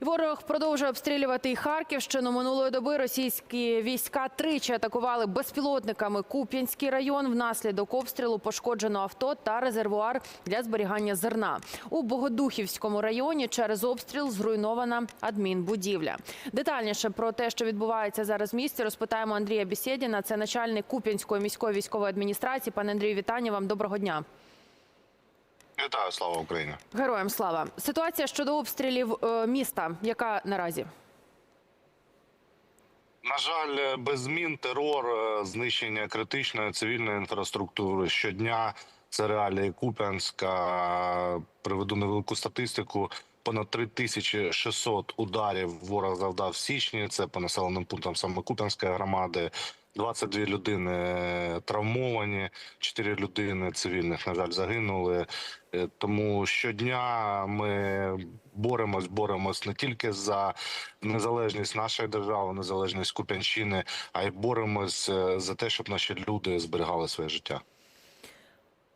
Ворог продовжує обстрілювати і Харківщину. Минулої доби російські війська тричі атакували безпілотниками Куп'янський район. Внаслідок обстрілу пошкоджено авто та резервуар для зберігання зерна. У Богодухівському районі через обстріл зруйнована адмінбудівля. Детальніше про те, що відбувається зараз в місті, розпитаємо Андрія Бісєдіна. Це начальник Куп'янської міської військової адміністрації. Пане Андрію, вітання вам. Доброго дня. Вітаю, слава Україні. Героям слава. Ситуація щодо обстрілів е, міста. Яка наразі? На жаль, без змін терор, е, знищення критичної цивільної інфраструктури щодня. Це реалії Куп'янська. Приведу невелику статистику. Понад 3600 ударів ворог завдав в січні. Це по населеним пунктам саме Куп'янської громади. 22 людини травмовані, 4 людини цивільних, на жаль, загинули. Е, Тому щодня ми боремось, боремось не тільки за незалежність нашої держави, незалежність Куп'янщини, а й боремось е, за те, щоб наші люди зберігали своє життя.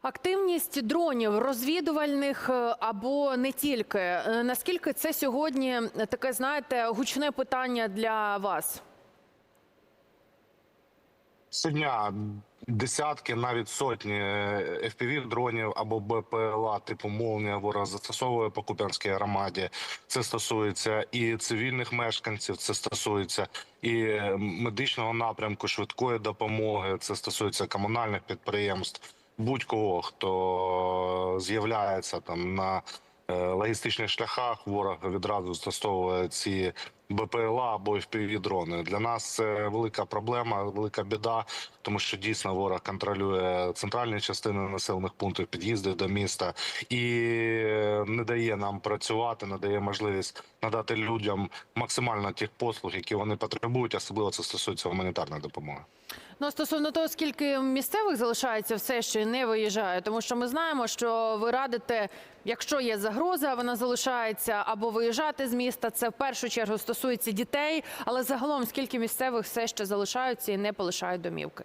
Активність дронів розвідувальних е, або не тільки. Е, Наскільки це сьогодні таке, знаєте, гучне питання для вас? Щодня десятки, навіть сотні fpv дронів або БПЛА типу «Молнія» ворог застосовує по Куп'янській громаді. Це стосується і цивільних мешканців, це стосується і медичного напрямку, швидкої допомоги, це стосується комунальних підприємств, будь-кого, хто з'являється там на е, логістичних шляхах. Ворог відразу застосовує ці БПЛА або fpv дрони. Для нас це велика проблема, велика біда, тому що дійсно ворог контролює центральні частини населених пунктів, під'їзди до міста і не дає нам працювати, не дає можливість надати людям максимально тих послуг, які вони потребують. Особливо це стосується гуманітарної допомоги. Ну, стосовно того, скільки місцевих залишається все ще не виїжджає, тому що ми знаємо, що ви радите, якщо є загроза, вона залишається або виїжджати з міста. Це в першу чергу стосується дітей, але загалом скільки місцевих все ще залишаються і не полишають домівки.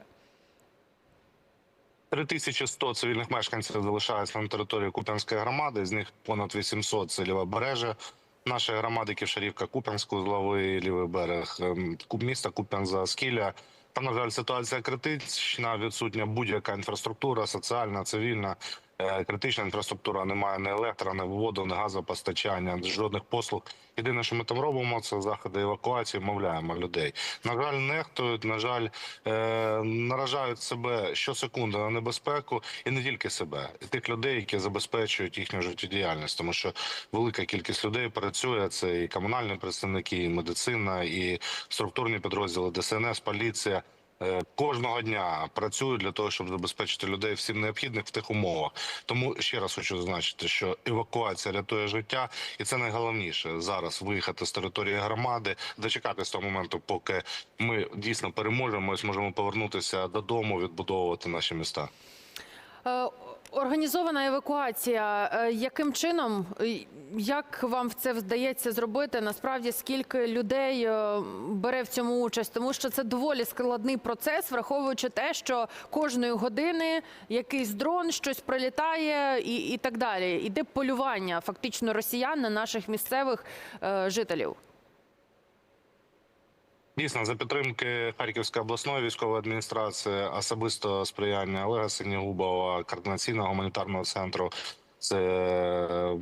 3100 цивільних мешканців залишаються на території Куп'янської громади. З них понад 800 – це лівобережжя нашої громади, Ківшарівка, Куп'янськ, Узловий, лівий берег ем, міста Куп'ян-Заскілля. Там, на жаль, ситуація критична, відсутня будь-яка інфраструктура, соціальна, цивільна. Е, Критична інфраструктура немає ні електро, ні воду, ні газопостачання, жодних послуг. Єдине, що ми там робимо, це заходи евакуації, мовляємо людей. На жаль, нехтують, на жаль, е, наражають себе щосекунди на небезпеку, і не тільки себе, і тих людей, які забезпечують їхню життєдіяльність, тому що велика кількість людей працює. Це і комунальні представники, і медицина, і структурні підрозділи, ДСНС, поліція. Е, Кожного дня працюю для того, щоб забезпечити людей всім необхідним в тих умовах. Тому ще раз хочу зазначити, що евакуація рятує життя, і це найголовніше зараз виїхати з території громади, дочекатися того моменту, поки ми дійсно переможемо і зможемо повернутися додому, відбудовувати наші міста. Організована евакуація. Е, Яким чином, як вам це вдається зробити? Насправді, скільки людей е, бере в цьому участь? Тому що це доволі складний процес, враховуючи те, що кожної години якийсь дрон щось прилітає і, і так далі. Іде полювання фактично росіян на наших місцевих е, жителів. Дійсно, за підтримки Харківської обласної військової адміністрації, особисто сприяння Олега Синігубова, координаційного гуманітарного центру. Це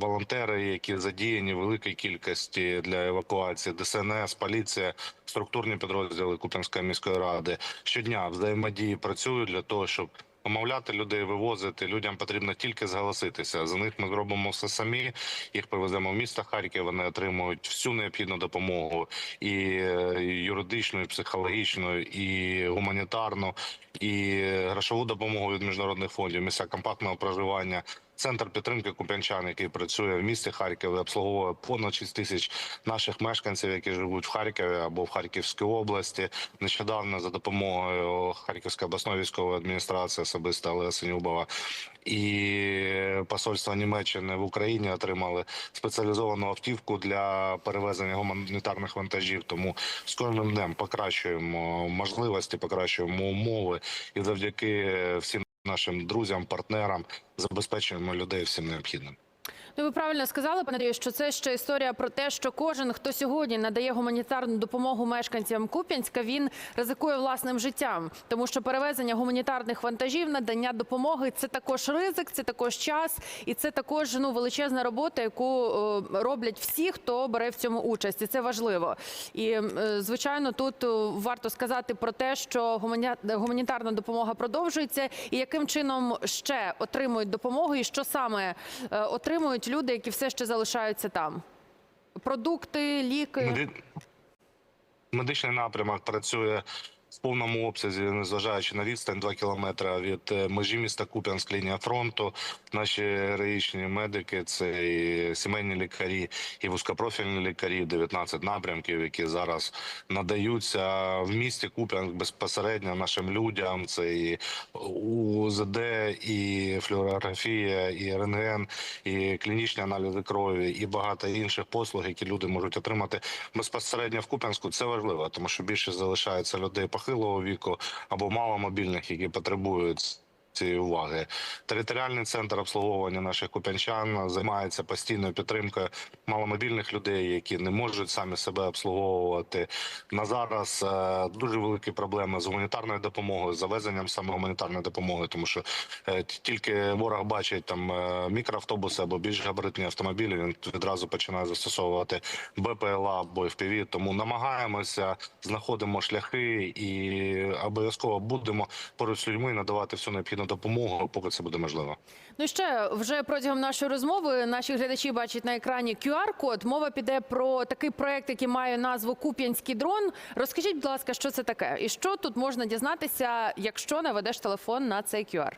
волонтери, які задіяні в великій кількості для евакуації, ДСНС, поліція, структурні підрозділи Куп'янської міської ради щодня взаємодії працюють для того, щоб Помовляти людей, вивозити людям потрібно тільки зголоситися. За них ми зробимо все самі. Їх привеземо в місто Харків. Вони отримують всю необхідну допомогу і е, юридичну, і психологічну, і гуманітарну, і грошову допомогу від міжнародних фондів, місця компактного проживання. Центр підтримки Куп'янчан, який працює в місті Харкові, обслуговує понад 6 тисяч наших мешканців, які живуть в Харкові або в Харківській області. Нещодавно за допомогою Харківської обласної військової адміністрації особисто Олега Синюбова і посольства Німеччини в Україні отримали спеціалізовану автівку для перевезення гуманітарних вантажів. Тому з кожним днем покращуємо можливості, покращуємо умови і завдяки всім нашим друзям, партнерам забезпечуємо людей всім необхідним. Ну, ви правильно сказали, пане Андрію, що це ще історія про те, що кожен, хто сьогодні надає гуманітарну допомогу мешканцям Куп'янська, він ризикує власним життям, тому що перевезення гуманітарних вантажів, надання допомоги це також ризик, це також час, і це також ну величезна робота, яку е, роблять всі, хто бере в цьому участь. І це важливо. І е, звичайно, тут е, варто сказати про те, що гуманітарна допомога продовжується, і яким чином ще отримують допомогу, і що саме е, отримують люди, які все ще залишаються там. Продукти, ліки. Медичний напрямок працює в повному обсязі, незважаючи на відстань 2 кілометри від е, межі міста Куп'янськ, лінія фронту. Наші героїчні медики, це і сімейні лікарі, і вузькопрофільні лікарі, 19 напрямків, які зараз надаються в місті Куп'янськ безпосередньо нашим людям. Це і УЗД, і флюорографія, і рентген, і клінічні аналізи крові, і багато інших послуг, які люди можуть отримати безпосередньо в Куп'янську. Це важливо, тому що більше залишається людей похилого віку або маломобільних, які потребують. Цієї уваги територіальний центр обслуговування наших куп'янчан займається постійною підтримкою маломобільних людей, які не можуть самі себе обслуговувати. На зараз е, дуже великі проблеми з гуманітарною допомогою, завезенням саме гуманітарної допомоги, тому що е, тільки ворог бачить там е, мікроавтобуси або більш габаритні автомобілі. Він відразу починає застосовувати БПЛА або FPV. Тому намагаємося, знаходимо шляхи і обов'язково будемо поруч з людьми надавати всю необхідну допомогу, поки це буде можливо. Ну і ще вже протягом нашої розмови наші глядачі бачать на екрані QR-код. Мова піде про такий проект, який має назву Куп'янський дрон. Розкажіть, будь ласка, що це таке, і що тут можна дізнатися, якщо наведеш телефон на цей QR?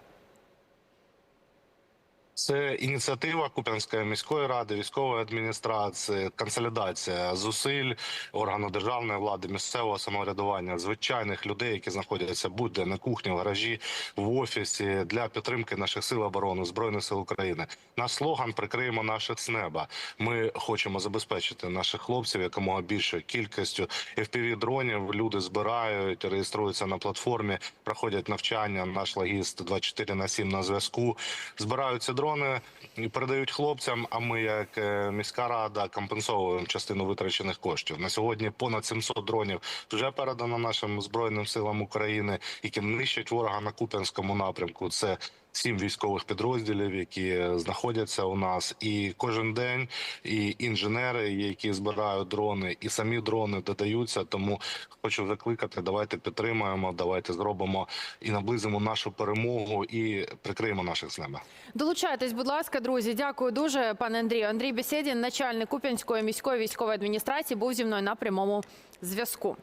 Це ініціатива Куп'янської міської ради, військової адміністрації, консолідація зусиль органу державної влади, місцевого самоврядування, звичайних людей, які знаходяться будь-де на кухні, в гаражі, в офісі для підтримки наших сил оборони збройних сил України. Наш слоган прикриємо наших з неба. Ми хочемо забезпечити наших хлопців якомога більшою кількістю fpv дронів. Люди збирають, реєструються на платформі, проходять навчання. Наш логіст 24 на 7 на зв'язку. Збираються дрони передають хлопцям. А ми, як е, міська рада, компенсовуємо частину витрачених коштів. На сьогодні понад 700 дронів вже передано нашим збройним силам України, які нищать ворога на Куп'янському напрямку. Це Сім військових підрозділів, які знаходяться у нас, і кожен день і інженери, які збирають дрони, і самі дрони додаються. Тому хочу закликати, давайте підтримаємо, давайте зробимо і наблизимо нашу перемогу і прикриємо наших з неба. Долучайтесь, будь ласка, друзі. Дякую дуже, пане Андрію. Андрій Бесєдін, начальник Куп'янської міської військової адміністрації, був зі мною на прямому зв'язку.